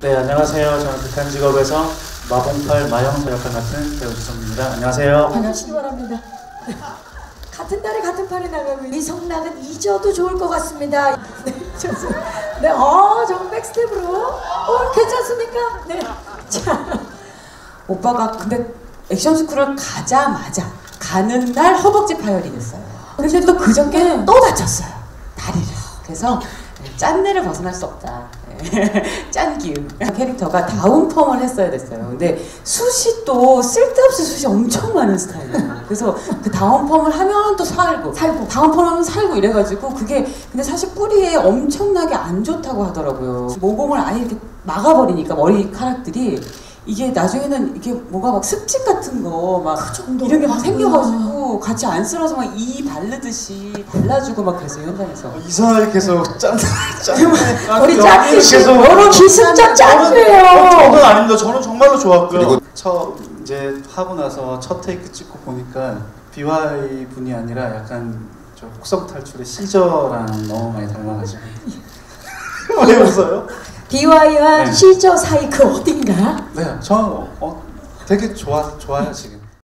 네, 안녕하세요. 저는 극한 직업에서 마봉팔 마형서 역할 맡은 배우 지성입니다. 안녕하세요. 반갑시기 바랍니다. 같은 달에 같은 팔에 나가고 이 성락은 잊어도 좋을 것 같습니다. 네, 좋습니다. 네, 어, 정 백스텝으로. 어, 괜찮습니까? 네. 자, 오빠가 근데 액션 스쿨을 가자마자 가는 날 허벅지 파열이 됐어요. 근데 또 그저께 또 다쳤어요. 다리를. 그래서 짠내를 벗어날 수 없다. 짠 기운. 캐릭터가 다운펌을 했어야 됐어요. 근데 숱이 또 쓸데없이 숱이 엄청 많은 스타일이에요. 그래서 그 다운펌을 하면 또 살고, 살고, 다운펌 하면 살고 이래가지고 그게 근데 사실 뿌리에 엄청나게 안 좋다고 하더라고요. 모공을 아예 이렇게 막아버리니까 머리카락들이 이게 나중에는 이게 뭐가 막 습집 같은 거 막 이런 게 막 생겨가지고 같이 안 쓸어서 막 이 바르듯이 발라주고 막 그랬어요 현장에서. 이상하게 계속 짠, 짠. 우리 짠 계속 여러 기승전 짠이에요. 저는 아닙니다. 저는 정말로 좋았고요. 첫 이제 하고 나서 첫 테이크 찍고 보니까 BY 분이 아니라 약간 저 혹성 탈출의 시저랑 너무 많이 닮아가지고. 왜 웃어요? BY와 네. 시저 사이 그 어딘가? 네, 저는 어, 되게 좋아 좋아요 지금.